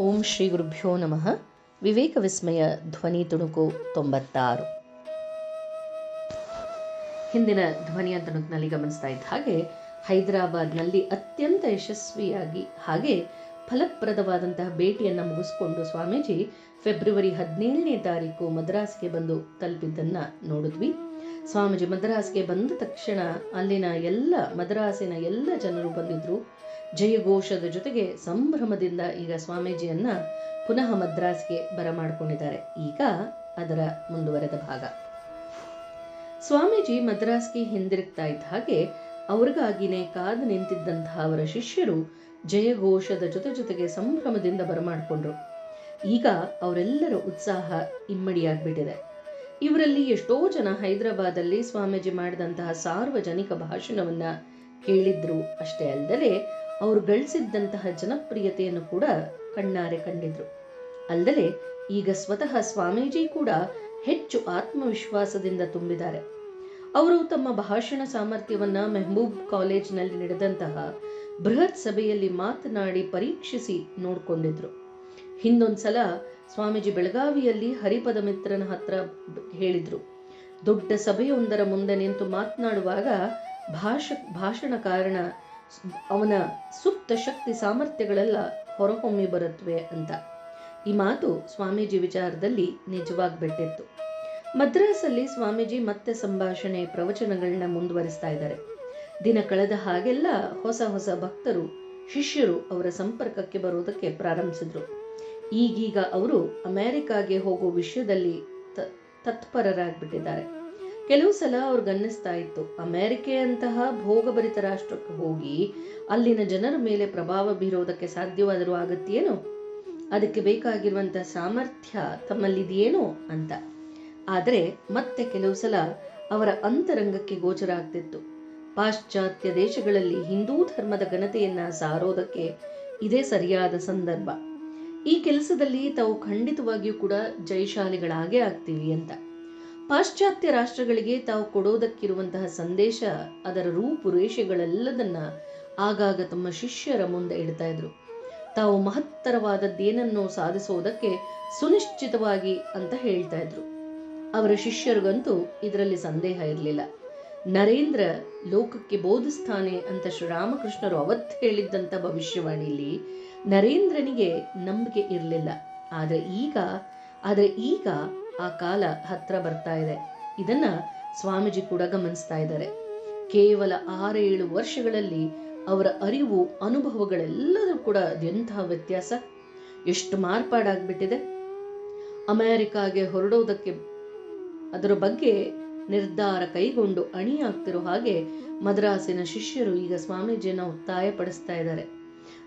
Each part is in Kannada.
ಓಂ ಶ್ರೀ ಗುರುಭ್ಯೋ ನಮಃ. ವಿವೇಕ ವಿಸ್ಮಯ ಧ್ವನಿ ತುಣುಕು ತೊಂಬತ್ತಾರು. ಹಿಂದಿನ ಧ್ವನಿಯ ತುಣುಕಿನಲ್ಲಿ ಗಮನಿಸ್ತಾ ಇದ್ದ ಹಾಗೆ ಹೈದರಾಬಾದ್ನಲ್ಲಿ ಅತ್ಯಂತ ಯಶಸ್ವಿಯಾಗಿ ಹಾಗೆ ಫಲಪ್ರದವಾದಂತಹ ಭೇಟಿಯನ್ನು ಮುಗಿಸ್ಕೊಂಡು ಸ್ವಾಮೀಜಿ ಫೆಬ್ರವರಿ ಹದಿನೇಳನೇ ತಾರೀಕು ಮದ್ರಾಸ್ಗೆ ಬಂದು ತಲುಪಿದ್ದನ್ನು ನೋಡಿದ್ವಿ. ಸ್ವಾಮೀಜಿ ಮದ್ರಾಸ್ಗೆ ಬಂದ ತಕ್ಷಣ ಅಲ್ಲಿನ ಎಲ್ಲ ಮದ್ರಾಸಿನ ಎಲ್ಲ ಜನರು ಬಂದಿದ್ರು. ಜಯಘೋಷದ ಜೊತೆಗೆ ಸಂಭ್ರಮದಿಂದ ಈಗ ಸ್ವಾಮೀಜಿಯನ್ನ ಪುನಃ ಮದ್ರಾಸ್ಗೆ ಬರಮಾಡಿಕೊಂಡಿದ್ದಾರೆ. ಈಗ ಅದರ ಮುಂದುವರೆದ ಭಾಗ. ಸ್ವಾಮೀಜಿ ಮದ್ರಾಸ್ಗೆ ಹಿಂದಿರುಗ್ತಾ ಇದ್ದ ಹಾಗೆ ಅವ್ರಿಗಾಗಿನೇ ಕಾದು ನಿಂತಿದ್ದಂತಹ ಅವರ ಶಿಷ್ಯರು ಜಯಘೋಷದ ಜೊತೆ ಜೊತೆಗೆ ಸಂಭ್ರಮದಿಂದ ಬರಮಾಡಿಕೊಂಡ್ರು. ಈಗ ಅವರೆಲ್ಲರ ಉತ್ಸಾಹ ಇಮ್ಮಡಿಯಾಗ್ಬಿಟ್ಟಿದೆ. ಇವರಲ್ಲಿ ಎಷ್ಟೋ ಜನ ಹೈದರಾಬಾದಲ್ಲಿ ಸ್ವಾಮೀಜಿ ಮಾಡಿದಂತಹ ಸಾರ್ವಜನಿಕ ಭಾಷಣವನ್ನ ಕೇಳಿದ್ರು ಅಷ್ಟೇ ಅಲ್ಲದೆ ಅವರು ಗಳಿಸಿದ್ದಂತಹ ಜನಪ್ರಿಯತೆಯನ್ನು ಕೂಡ ಕಣ್ಣಾರೆ ಕಂಡಿದ್ರು. ಅಲ್ಲದೆ ಈಗ ಸ್ವತಃ ಸ್ವಾಮೀಜಿ ಕೂಡ ಹೆಚ್ಚು ಆತ್ಮವಿಶ್ವಾಸದಿಂದ ತುಂಬಿದ್ದಾರೆ. ಅವರು ತಮ್ಮ ಭಾಷಣ ಸಾಮರ್ಥ್ಯವನ್ನ ಮೆಹಬೂಬ್ ಕಾಲೇಜಿನಲ್ಲಿ ನಡೆದಂತಹ ಬೃಹತ್ ಸಭೆಯಲ್ಲಿ ಮಾತನಾಡಿ ಪರೀಕ್ಷಿಸಿ ನೋಡ್ಕೊಂಡಿದ್ರು. ಹಿಂದೊಂದ್ಸಲ ಸ್ವಾಮೀಜಿ ಬೆಳಗಾವಿಯಲ್ಲಿ ಹರಿಪದ ಮಿತ್ರನ ಹತ್ರ ಹೇಳಿದ್ರು. ದೊಡ್ಡ ಸಭೆಯೊಂದರ ಮುಂದೆ ನಿಂತು ಮಾತನಾಡುವಾಗ ಭಾಷ ಭಾಷಣಕಾರನ ಅವನ ಸುಪ್ತ ಶಕ್ತಿ ಸಾಮರ್ಥ್ಯಗಳೆಲ್ಲ ಹೊರಹೊಮ್ಮಿ ಬರುತ್ತವೆ ಅಂತ. ಈ ಮಾತು ಸ್ವಾಮೀಜಿ ವಿಚಾರದಲ್ಲಿ ನಿಜವಾಗ್ಬಿಟ್ಟಿತ್ತು ಮದ್ರಾಸಲ್ಲಿ ಸ್ವಾಮೀಜಿ ಮತ್ತೆ ಸಂಭಾಷಣೆ ಪ್ರವಚನಗಳನ್ನ ಮುಂದುವರಿಸ್ತಾ ಇದ್ದಾರೆ. ದಿನ ಕಳೆದ ಹಾಗೆಲ್ಲ ಹೊಸ ಹೊಸ ಭಕ್ತರು, ಶಿಷ್ಯರು ಅವರ ಸಂಪರ್ಕಕ್ಕೆ ಬರುವುದಕ್ಕೆ ಪ್ರಾರಂಭಿಸಿದ್ರು. ಈಗೀಗ ಅವರು ಅಮೆರಿಕಾಗೆ ಹೋಗೋ ವಿಷಯದಲ್ಲಿ ತತ್ಪರರಾಗ್ಬಿಟ್ಟಿದ್ದಾರೆ. ಕೆಲವು ಸಲ ಅವ್ರಿಗನ್ನಿಸ್ತಾ ಇತ್ತು. ಅಮೆರಿಕೆಯಂತಹ ಭೋಗಭರಿತ ರಾಷ್ಟ್ರಕ್ಕೆ ಹೋಗಿ ಅಲ್ಲಿನ ಜನರ ಮೇಲೆ ಪ್ರಭಾವ ಬೀರೋದಕ್ಕೆ ಸಾಧ್ಯವಾದರೂ ಆಗತ್ತೇನೋ? ಅದಕ್ಕೆ ಬೇಕಾಗಿರುವಂತಹ ಸಾಮರ್ಥ್ಯ ತಮ್ಮಲ್ಲಿದೆಯೇನೋ ಅಂತ. ಆದರೆ ಮತ್ತೆ ಕೆಲವು ಸಲ ಅವರ ಅಂತರಂಗಕ್ಕೆ ಗೋಚರ ಆಗ್ತಿತ್ತು. ಪಾಶ್ಚಾತ್ಯ ದೇಶಗಳಲ್ಲಿ ಹಿಂದೂ ಧರ್ಮದ ಘನತೆಯನ್ನ ಸಾರೋದಕ್ಕೆ ಇದೇ ಸರಿಯಾದ ಸಂದರ್ಭ. ಈ ಕೆಲಸದಲ್ಲಿ ತಾವು ಖಂಡಿತವಾಗಿಯೂ ಕೂಡ ಜಯಶಾಲಿಗಳಾಗೇ ಆಗ್ತೀವಿ ಅಂತ. ಪಾಶ್ಚಾತ್ಯ ರಾಷ್ಟ್ರಗಳಿಗೆ ತಾವು ಕೊಡೋದಕ್ಕಿರುವಂತಹ ಸಂದೇಶ, ಅದರ ರೂಪುರೇಷೆಗಳೆಲ್ಲದನ್ನ ಆಗಾಗ ತಮ್ಮ ಶಿಷ್ಯರ ಮುಂದೆ ಇಡ್ತಾ ಇದ್ರು. ತಾವು ಮಹತ್ತರವಾದದ್ದೇನನ್ನು ಸಾಧಿಸುವುದಕ್ಕೆ ಸುನಿಶ್ಚಿತವಾಗಿ ಅಂತ ಹೇಳ್ತಾ ಇದ್ರು. ಅವರ ಶಿಷ್ಯರಿಗಂತೂ ಇದರಲ್ಲಿ ಸಂದೇಹ ಇರಲಿಲ್ಲ. ನರೇಂದ್ರ ಲೋಕಕ್ಕೆ ಬೋಧಿಸ್ತಾನೆ ಅಂತ ಶ್ರೀರಾಮಕೃಷ್ಣರು ಅವತ್ತು ಹೇಳಿದ್ದಂತ ಭವಿಷ್ಯವಾಣಿಯಲ್ಲಿ ನರೇಂದ್ರನಿಗೆ ನಂಬಿಕೆ ಇರಲಿಲ್ಲ. ಆದರೆ ಈಗ ಆದರೆ ಈಗ ಆ ಕಾಲ ಹತ್ರ ಬರ್ತಾ ಇದೆ. ಇದನ್ನ ಸ್ವಾಮೀಜಿ ಕೂಡ ಗಮನಿಸ್ತಾ ಇದ್ದಾರೆ. ಕೇವಲ ಆರೇಳು ವರ್ಷಗಳಲ್ಲಿ ಅವರ ಅರಿವು, ಅನುಭವಗಳೆಲ್ಲದೂ ಕೂಡ ಎಂತಹ ವ್ಯತ್ಯಾಸ? ಎಷ್ಟು ಮಾರ್ಪಾಡಾಗ್ಬಿಟ್ಟಿದೆ? ಅಮೆರಿಕಾಗೆ ಹೊರಡೋದಕ್ಕೆ ಅದರ ಬಗ್ಗೆ ನಿರ್ಧಾರ ಕೈಗೊಂಡು ಅಣಿಯಾಗ್ತಿರೋ ಹಾಗೆ ಮದ್ರಾಸಿನ ಶಿಷ್ಯರು ಈಗ ಸ್ವಾಮೀಜಿಯನ್ನ ಒತ್ತಾಯ ಪಡಿಸ್ತಾ ಇದ್ದಾರೆ.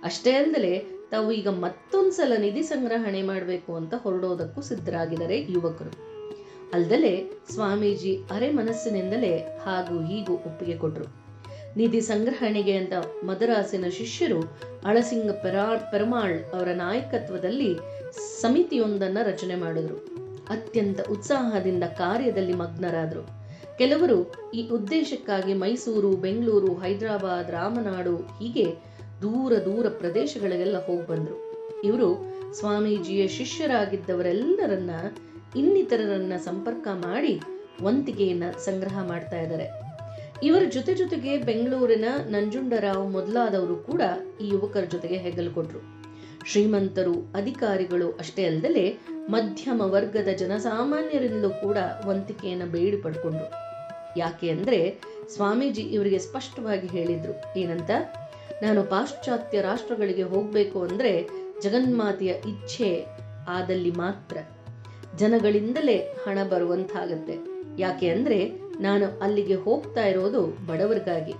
ಅಷ್ಟೇ ಅಲ್ಲದೆ ತಾವು ಈಗ ಮತ್ತೊಂದ್ಸಲ ನಿಧಿ ಸಂಗ್ರಹಣೆ ಮಾಡಬೇಕು ಅಂತ ಹೊರಡೋದಕ್ಕೂ ಸಿದ್ಧರಾಗಿದ್ದಾರೆ ಯುವಕರು. ಅಲ್ದಲೆ ಸ್ವಾಮೀಜಿ ಅರೆ ಮನಸ್ಸಿನಿಂದಲೇ ಹಾಗೂ ಹೀಗೂ ಒಪ್ಪಿಗೆ ಕೊಟ್ರು. ನಿಧಿ ಸಂಗ್ರಹಣೆಗೆ ಅಂತ ಮದರಾಸಿನ ಶಿಷ್ಯರು ಅಳಸಿಂಗ ಪೆರಾ, ಪೆರಮಾಳ್ ಅವರ ನಾಯಕತ್ವದಲ್ಲಿ ಸಮಿತಿಯೊಂದನ್ನ ರಚನೆ ಮಾಡಿದ್ರು. ಅತ್ಯಂತ ಉತ್ಸಾಹದಿಂದ ಕಾರ್ಯದಲ್ಲಿ ಮಗ್ನರಾದರು. ಕೆಲವರು ಈ ಉದ್ದೇಶಕ್ಕಾಗಿ ಮೈಸೂರು, ಬೆಂಗಳೂರು, ಹೈದರಾಬಾದ್, ರಾಮನಾಡು ಹೀಗೆ ದೂರ ದೂರ ಪ್ರದೇಶಗಳಿಗೆಲ್ಲ ಹೋಗಿ ಬಂದ್ರು. ಇವರು ಸ್ವಾಮೀಜಿಯ ಶಿಷ್ಯರಾಗಿದ್ದವರೆಲ್ಲರನ್ನ ಇನ್ನಿತರರನ್ನ ಸಂಪರ್ಕ ಮಾಡಿ ವಂತಿಕೆಯನ್ನ ಸಂಗ್ರಹ ಮಾಡ್ತಾ ಇದ್ದಾರೆ. ಇವರ ಜೊತೆ ಜೊತೆಗೆ ಬೆಂಗಳೂರಿನ ನಂಜುಂಡರಾವ್ ಮೊದಲಾದವರು ಕೂಡ ಈ ಯುವಕರ ಜೊತೆಗೆ ಹೆಗಲು ಕೊಟ್ರು. ಶ್ರೀಮಂತರು, ಅಧಿಕಾರಿಗಳು ಅಷ್ಟೇ ಅಲ್ಲದೆ ಮಧ್ಯಮ ವರ್ಗದ ಜನಸಾಮಾನ್ಯರಿಂದಲೂ ಕೂಡ ವಂತಿಕೆಯನ್ನ ಬೇಡಿ ಪಡ್ಕೊಂಡ್ರು. ಯಾಕೆ ಅಂದ್ರೆ ಸ್ವಾಮೀಜಿ ಇವರಿಗೆ ಸ್ಪಷ್ಟವಾಗಿ ಹೇಳಿದ್ರು, ಏನಂತ? ನಾನು ಪಾಶ್ಚಾತ್ಯ ರಾಷ್ಟ್ರಗಳಿಗೆ ಹೋಗ್ಬೇಕು ಅಂದ್ರೆ ಜಗನ್ಮಾತೆಯ ಇಚ್ಛೆ ಆದಲ್ಲಿ ಮಾತ್ರ. ಜನಗಳಿಂದಲೇ ಹಣ ಬರುವಂತಾಗತ್ತೆ. ಯಾಕೆ ಅಂದ್ರೆ ನಾನು ಅಲ್ಲಿಗೆ ಹೋಗ್ತಾ ಇರೋದು ಬಡವರಿಗಾಗಿ.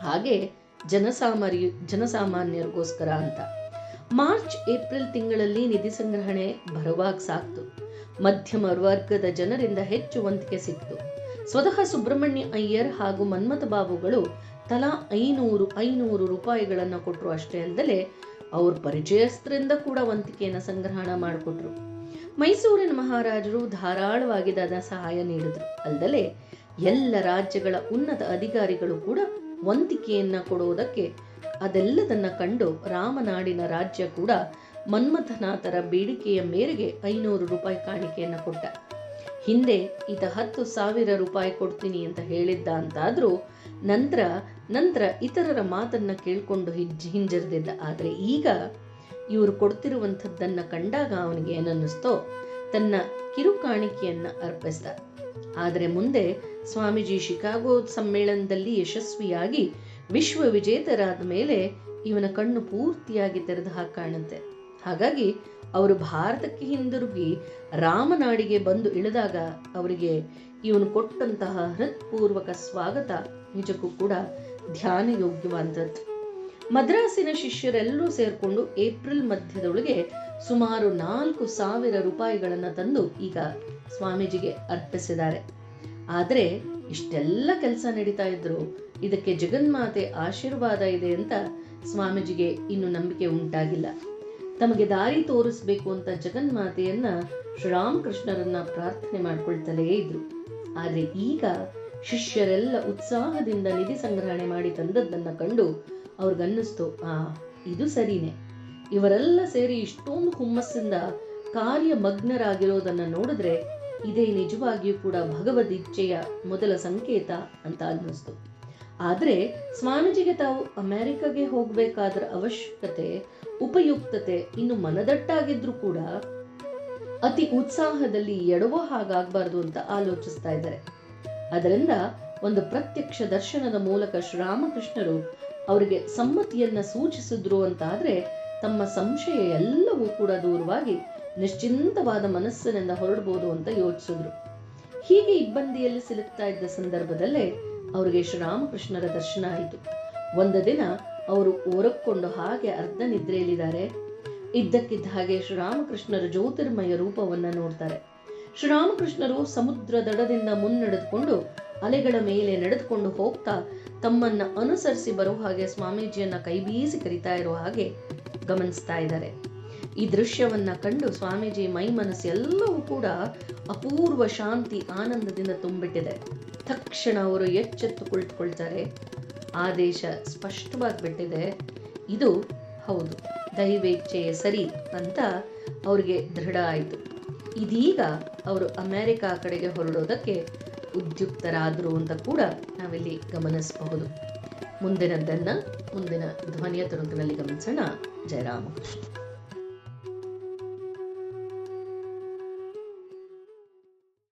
ಹಾಗೆ ಜನಸಾಮಾನ್ಯ ಜನಸಾಮಾನ್ಯರಿಗೋಸ್ಕರ ಅಂತ. ಮಾರ್ಚ್, ಏಪ್ರಿಲ್ ತಿಂಗಳಲ್ಲಿ ನಿಧಿ ಸಂಗ್ರಹಣೆ ಬರುವಾಗ ಸಾಕ್ತು. ಮಧ್ಯಮ ವರ್ಗದ ಜನರಿಂದ ಹೆಚ್ಚು ವಂತಿಕೆ ಸಿಕ್ತು. ಸ್ವತಃ ಸುಬ್ರಹ್ಮಣ್ಯ ಅಯ್ಯರ್ ಹಾಗೂ ಮನ್ಮಥ ಬಾಬುಗಳು ತಲಾ ಐನೂರು ಐನೂರು ರೂಪಾಯಿಗಳನ್ನು ಕೊಟ್ಟರು ಅಷ್ಟೇ ಅಲ್ಲದೆ ಅವ್ರ ಪರಿಚಯಸ್ಥರಿಂದ ಕೂಡ ವಂತಿಕೆಯನ್ನು ಸಂಗ್ರಹಣ ಮಾಡಿಕೊಟ್ರು. ಮೈಸೂರಿನ ಮಹಾರಾಜರು ಧಾರಾಳವಾಗಿ ದನ ಸಹಾಯ ನೀಡಿದ್ರು. ಅಲ್ಲದೆ ಎಲ್ಲ ರಾಜ್ಯಗಳ ಉನ್ನತ ಅಧಿಕಾರಿಗಳು ಕೂಡ ವಂತಿಕೆಯನ್ನು ಕೊಡುವುದಕ್ಕೆ ಅದೆಲ್ಲದನ್ನ ಕಂಡು ರಾಮನಾಡಿನ ರಾಜ್ಯ ಕೂಡ ಮನ್ಮಥನಾಥರ ಬೇಡಿಕೆಯ ಮೇರೆಗೆ ಐನೂರು ರೂಪಾಯಿ ಕಾಣಿಕೆಯನ್ನು ಕೊಟ್ಟ. ಹಿಂದೆ ಈತ ಹತ್ತು ಸಾವಿರ ರೂಪಾಯಿ ಕೊಡ್ತೀನಿ ಅಂತ ಹೇಳಿದ್ದ ಅಂತಾದ್ರೂ ನಂತರ ನಂತರ ಇತರರ ಮಾತನ್ನ ಕೇಳ್ಕೊಂಡು ಹಿಂಜಿ ಹಿಂಜರಿದಿದ್ದ. ಆದರೆ ಈಗ ಇವರು ಕೊಡ್ತಿರುವಂಥದ್ದನ್ನ ಕಂಡಾಗ ಅವನಿಗೆ ಏನನ್ನಿಸ್ತೋ ತನ್ನ ಕಿರು ಕಾಣಿಕೆಯನ್ನ ಅರ್ಪಿಸ್ದ. ಆದರೆ ಮುಂದೆ ಸ್ವಾಮೀಜಿ ಶಿಕಾಗೋ ಸಮ್ಮೇಳನದಲ್ಲಿ ಯಶಸ್ವಿಯಾಗಿ ವಿಶ್ವ ವಿಜೇತರಾದ ಮೇಲೆ ಇವನ ಕಣ್ಣು ಪೂರ್ತಿಯಾಗಿ ತೆರೆದು ಹಾಗೆ ಕಾಣುತ್ತೆ ಹಾಗಾಗಿ ಅವರು ಭಾರತಕ್ಕೆ ಹಿಂದಿರುಗಿ ರಾಮನಾಡಿಗೆ ಬಂದು ಇಳಿದಾಗ ಅವರಿಗೆ ಇವನು ಕೊಟ್ಟಂತಹ ಹೃತ್ಪೂರ್ವಕ ಸ್ವಾಗತ ನಿಜಕ್ಕೂ ಕೂಡ ಧ್ಯಾನ ಯೋಗ್ಯವಾದದ್ದು ಮದ್ರಾಸಿನ ಶಿಷ್ಯರೆಲ್ಲರೂ ಸೇರ್ಕೊಂಡು ಏಪ್ರಿಲ್ ಮಧ್ಯದೊಳಗೆ ಸುಮಾರು ನಾಲ್ಕು ಸಾವಿರ ರೂಪಾಯಿಗಳನ್ನು ತಂದು ಈಗ ಸ್ವಾಮೀಜಿಗೆ ಅರ್ಪಿಸಿದ್ದಾರೆ. ಆದರೆ ಇಷ್ಟೆಲ್ಲ ಕೆಲಸ ನಡೀತಾ ಇದ್ರು, ಇದಕ್ಕೆ ಜಗನ್ಮಾತೆ ಆಶೀರ್ವಾದ ಇದೆ ಅಂತ ಸ್ವಾಮೀಜಿಗೆ ಇನ್ನು ನಂಬಿಕೆ ಉಂಟಾಗಿಲ್ಲ. ತಮಗೆ ದಾರಿ ತೋರಿಸ್ಬೇಕು ಅಂತ ಜಗನ್ಮಾತೆಯನ್ನ ಶ್ರೀರಾಮಕೃಷ್ಣರನ್ನ ಪ್ರಾರ್ಥನೆ ಮಾಡ್ಕೊಳ್ತಲೇ ಇದ್ರು. ಆದ್ರೆ ಈಗ ಶಿಷ್ಯರೆಲ್ಲ ಉತ್ಸಾಹದಿಂದ ನಿಧಿ ಸಂಗ್ರಹಣೆ ಮಾಡಿ ತಂದದ್ದನ್ನ ಕಂಡು ಅವ್ರಿಗನ್ನಿಸ್ತು, ಆ, ಇದು ಸರಿನೆ. ಇವರೆಲ್ಲ ಸೇರಿ ಇಷ್ಟೊಂದು ಹುಮ್ಮಸ್ಸಿಂದ ಕಾರ್ಯ ಕಾರ್ಯಮಗ್ನರಾಗಿರೋದನ್ನ ನೋಡಿದ್ರೆ ಇದೇ ನಿಜವಾಗಿಯೂ ಕೂಡ ಭಗವದ್ ಇಚ್ಛೆಯ ಮೊದಲ ಸಂಕೇತ ಅಂತ ಅನ್ನಿಸ್ತು. ಆದ್ರೆ ಸ್ವಾಮೀಜಿಗೆ ತಾವು ಅಮೆರಿಕಗೆ ಹೋಗ್ಬೇಕಾದ್ರ ಅವಶ್ಯಕತೆ, ಉಪಯುಕ್ತತೆ ಇನ್ನು ಮನದಟ್ಟಾಗಿದ್ರು ಕೂಡ ಅತಿ ಉತ್ಸಾಹದಲ್ಲಿ ಎಡವೋ ಹಾಗಾಗಬಾರ್ದು ಅಂತ ಆಲೋಚಿಸ್ತಾ ಇದ್ದಾರೆ. ಅದರಿಂದ ಒಂದು ಪ್ರತ್ಯಕ್ಷ ದರ್ಶನದ ಮೂಲಕ ಶ್ರೀರಾಮಕೃಷ್ಣರು ಅವರಿಗೆ ಸಮ್ಮತಿಯನ್ನ ಸೂಚಿಸಿದ್ರು ಅಂತಾದ್ರೆ ತಮ್ಮ ಸಂಶಯ ಎಲ್ಲವೂ ಕೂಡ ದೂರವಾಗಿ ನಿಶ್ಚಿಂತವಾದ ಮನಸ್ಸಿನಿಂದ ಹೊರಡಬಹುದು ಅಂತ ಯೋಚಿಸಿದ್ರು. ಹೀಗೆ ಇಬ್ಬಂದಿಯಲ್ಲಿ ಸಿಲುಕ್ತಾ ಇದ್ದ ಸಂದರ್ಭದಲ್ಲೇ ಅವರಿಗೆ ಶ್ರೀರಾಮಕೃಷ್ಣರ ದರ್ಶನ ಆಯಿತು. ಒಂದು ದಿನ ಅವರು ಓರಕ್ಕೊಂಡು ಹಾಗೆ ಅರ್ಧ ನಿದ್ರೆಯಲ್ಲಿದ್ದಾರೆ. ಇದ್ದಕ್ಕಿದ್ದ ಹಾಗೆ ಶ್ರೀರಾಮಕೃಷ್ಣರ ಜ್ಯೋತಿರ್ಮಯ ರೂಪವನ್ನ ನೋಡ್ತಾರೆ. ಶ್ರೀರಾಮಕೃಷ್ಣರು ಸಮುದ್ರ ದಡದಿಂದ ಮುನ್ನಡೆದುಕೊಂಡು ಅಲೆಗಳ ಮೇಲೆ ನಡೆದುಕೊಂಡು ಹೋಗ್ತಾ ತಮ್ಮನ್ನ ಅನುಸರಿಸಿ ಬರೋ ಹಾಗೆ ಸ್ವಾಮೀಜಿಯನ್ನ ಕೈಬೀಸಿ ಕರಿತಾ ಇರೋ ಹಾಗೆ ಗಮನಿಸ್ತಾ ಇದ್ದಾರೆ. ಈ ದೃಶ್ಯವನ್ನ ಕಂಡು ಸ್ವಾಮೀಜಿ ಮೈ ಮನಸ್ಸು ಎಲ್ಲವೂ ಕೂಡ ಅಪೂರ್ವ ಶಾಂತಿ, ಆನಂದದಿಂದ ತುಂಬಿಟ್ಟಿದೆ. ತಕ್ಷಣ ಅವರು ಎಚ್ಚೆತ್ತು ಕುಳಿತುಕೊಳ್ತಾರೆ. ಆದೇಶ ಸ್ಪಷ್ಟವಾಗಿ ಬಿಟ್ಟಿದೆ. ಇದು ಹೌದು, ದೈವೇಚ್ಛೆಯೇ ಸರಿ ಅಂತ ಅವ್ರಿಗೆ ದೃಢ ಆಯಿತು. ಇದೀಗ ಅವರು ಅಮೆರಿಕ ಕಡೆಗೆ ಹೊರಡೋದಕ್ಕೆ ಉದ್ಯುಕ್ತರಾದರು ಅಂತ ಕೂಡ ನಾವಿಲ್ಲಿ ಗಮನಿಸಬಹುದು. ಮುಂದಿನದ್ದನ್ನು ಮುಂದಿನ ಧ್ವನಿಯ ತುಣುಕಿನಲ್ಲಿ ಗಮನಿಸೋಣ. ಜಯರಾಮ